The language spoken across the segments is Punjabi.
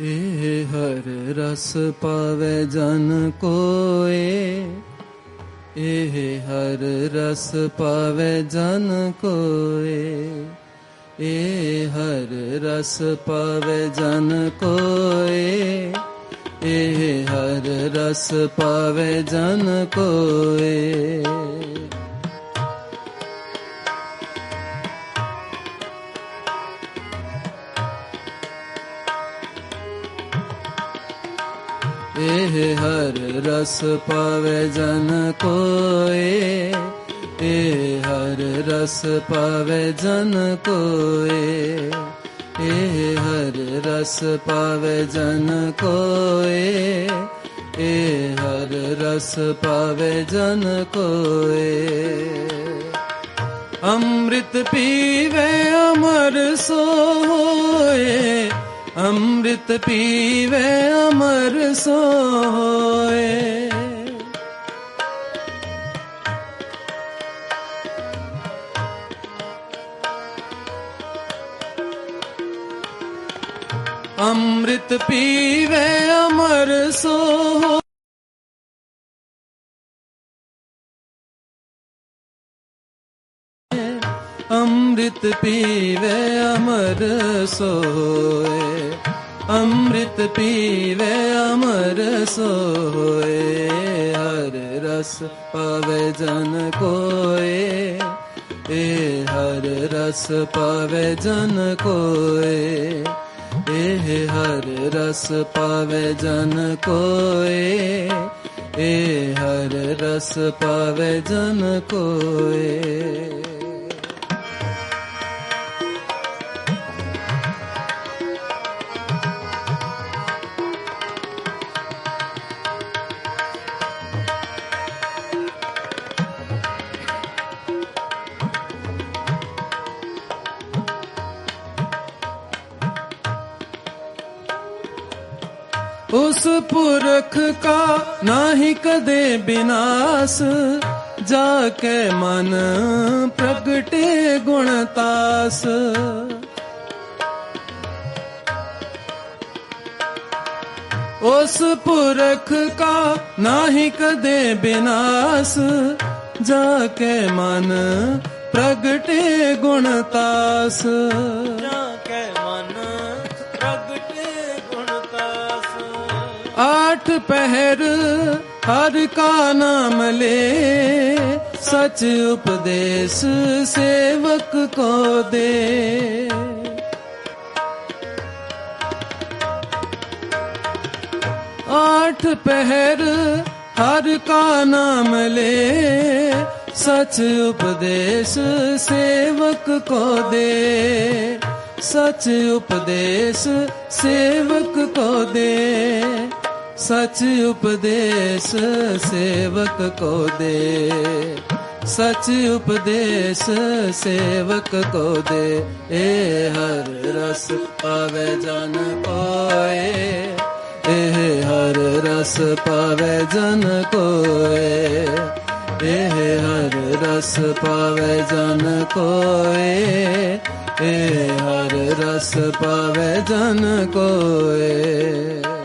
ਇਹ ਹਰ ਰਸ ਪਾਵੇ ਜਨ ਕੋਏ। ਇਹ ਹਰ ਰਸ ਪਾਵੇ ਜਨ ਕੋਏ। ਇਹ ਹਰ ਰਸ ਪਾਵੇ ਜਨ ਕੋਏ। ਇਹ ਹਰ ਰਸ ਪਾਵੇ ਜਨ ਕੋਏ। ਇਹ ਹਰ ਰਸ ਪਾਵੇ ਜਨ ਕੋਏ। ਇਹ ਹਰ ਰਸ ਪਾਵੇ ਜਨ ਕੋਏ। ਇਹ ਹਰ ਰਸ ਪਾਵੇ ਜਨ ਕੋਏ। ਇਹ ਹਰ ਰਸ ਪਾਵੇ ਜਨ ਕੋਏ। ਅੰਮ੍ਰਿਤ ਪੀਵੇ ਅਮਰ ਸੋਏ। ਅੰਮ੍ਰਿਤ ਪੀਵੇ ਅਮਰ ਸੋਏ। ਅੰਮ੍ਰਿਤ ਪੀਵੇ ਅਮਰ ਸੋਏ। ਅੰਮ੍ਰਿਤ ਪੀਵੇ ਅਮਰ ਸੋਏ। ਅੰਮ੍ਰਿਤ ਪੀਵੇ, ਅਮਰ ਸੋਏ, ਹਰ ਰਸ ਪਾਵੇ ਜਨ ਕੋਏ। ਏ ਹਰ ਰਸ ਪਾਵੇ ਜਨ ਕੋਏ ਇਹ ਹਰ ਰਸ ਪਾਵੇ ਜਨ ਕੋਏ। ਏ ਹਰ ਰਸ ਪਾਵੇ ਜਨ ਕੋਏ। उस पुरख का नाही कदे विनाश जाके मन प्रगटे गुणतास उस पुरख का नाही कदे विनाश जाके मन प्रगटे गुणतास जाके मन रात पहर हर का नाम ले सच उपदेश सेवक को दे आठ पहर हर का नाम ले सच उपदेश सेवक को दे सच उपदेश सेवक को दे सच उपदेश सेवक को दे सच उपदेश सेवक को दे ए हर रस पावे जन कोए ए हर रस पावे जन कोए ए हर रस पावे जन कोए ए हर रस पावे जन कोए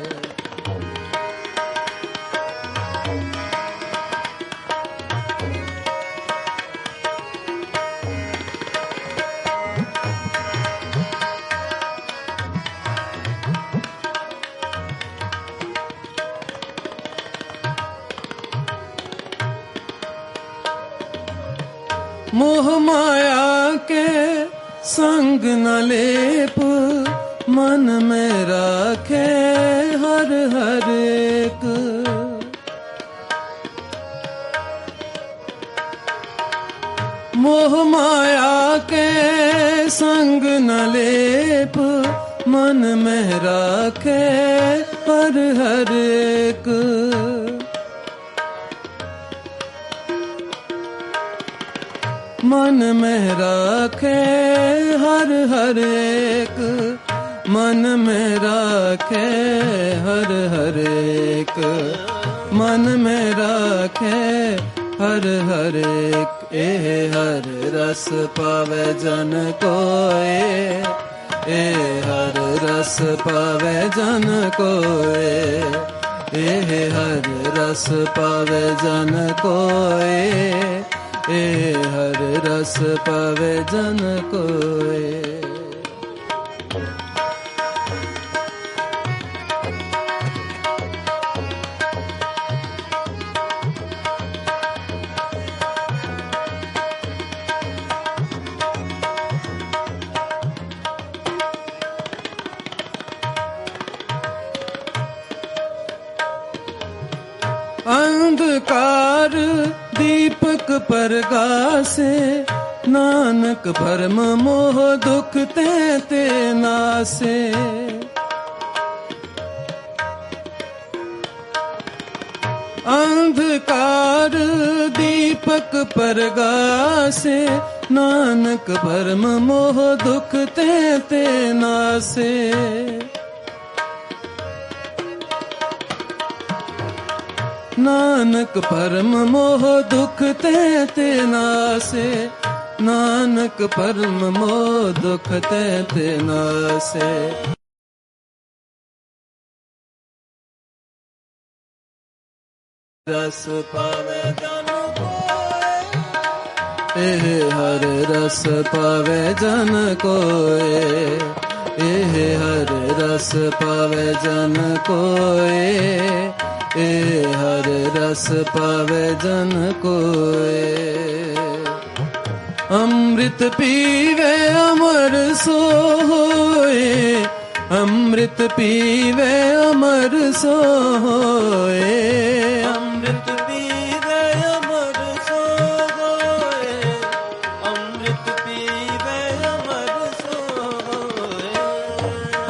ਮੋਹ ਮਾਇਆ ਕੇ ਸੰਗ ਨ ਲੇਪ, ਮਨ ਮੇ ਰੱਖੇ ਹਰ ਹਰ ਇੱਕ। ਮੋਹ ਮਾਇਆ ਕੇ ਸੰਗ ਨ ਲੇਪ, ਮਨ ਮੇ ਰੱਖੇ ਪਰ ਹਰ ਇੱਕ। ਮਨ ਮਹਿ ਰਾਖੇ, ਹਰ ਹਰ ਏਕ ਮਨ ਮਹਿ ਰਾਖੇ, ਹਰ ਹਰ ਏਕ ਮਨ ਮਹਿ ਰਾਖੇ, ਹਰ ਹਰ ਏਕ ਇਹ ਹਰ ਰਸ ਪਾਵੇ ਜਨ ਕੋਏ। ਏ ਹਰ ਰਸ ਪਾਵੇ ਜਨ ਕੋਏ। ਇਹ ਹਰ ਰਸ ਪਾਵੇ ਜਨ ਕੋਏ। ਏ ਹਰ ਰਸ ਪਵੇ ਜਨ ਕੋਏ ਅੰਧਕਾਰ ਦੀਪਕ ਪਰਗਾਸੇ ਨਾਨਕ ਭਰਮ ਮੋਹ ਦੁਖ ਤੇ ਤੇ ਨਾਸੇ ਅੰਧਕਾਰ ਦੀਪਕ ਪਰਗਾਸੇ ਨਾਨਕ ਭਰਮ ਮੋਹ ਦੁਖ ਤੇ ਤੇ ਨਾਸੇ ਨਾਨਕ ਪਰਮ ਮੋਹ ਦੁਖ ਤੇ ਤੇ ਨਾਸੇ, ਨਾਨਕ ਪਰਮ ਮੋਹ ਦੁਖ ਤੇ ਤੇ ਨਾਸੇ। ਰਸ ਪਾਵੇ ਜਨ ਕੋਏ, ਇਹ ਹਰ ਰਸ ਪਾਵੇ ਜਨ ਕੋਏ, ਇਹ ਹਰ ਰਸ ਪਾਵੇ ਜਨ ਕੋਏ। ਇਹ ਹਰ ਰਸ ਪਾਵੇ ਜਨ ਕੋਏ ਅੰਮ੍ਰਿਤ ਪੀਵੇ ਅਮਰ ਸੋ ਹੋਏ ਅੰਮ੍ਰਿਤ ਪੀਵੇ ਅਮਰ ਸੋ ਹੋਏ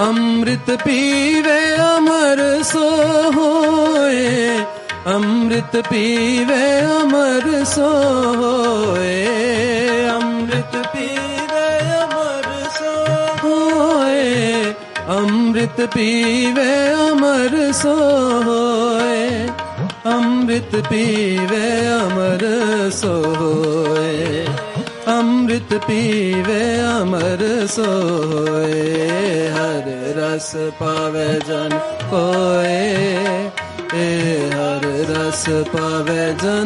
ਅੰਮ੍ਰਿਤ ਪੀਵੇ ਅਮਰ ਹੋਏ। ਅੰਮ੍ਰਿਤ ਪੀਵੇ ਅਮਰ ਸੋ ਹੋਏ। ਅੰਮ੍ਰਿਤ ਪੀਵੇ ਅਮਰ ਸੋ ਹੋਏ। ਅੰਮ੍ਰਿਤ ਪੀਵੇ ਅਮਰ ਸੋ ਹੋਏ। ਅੰਮ੍ਰਿਤ ਪੀਵੇ ਅਮਰ ਸੋਏ ਅੰਮ੍ਰਿਤ ਪੀਵੇ ਅਮਰ ਸੋਏ ਹਰ ਰਸ ਪਾਵੇ ਜਨ ਕੋਏ ਏ ਹਰ ਰਸ ਪਾਵੇ ਜਨ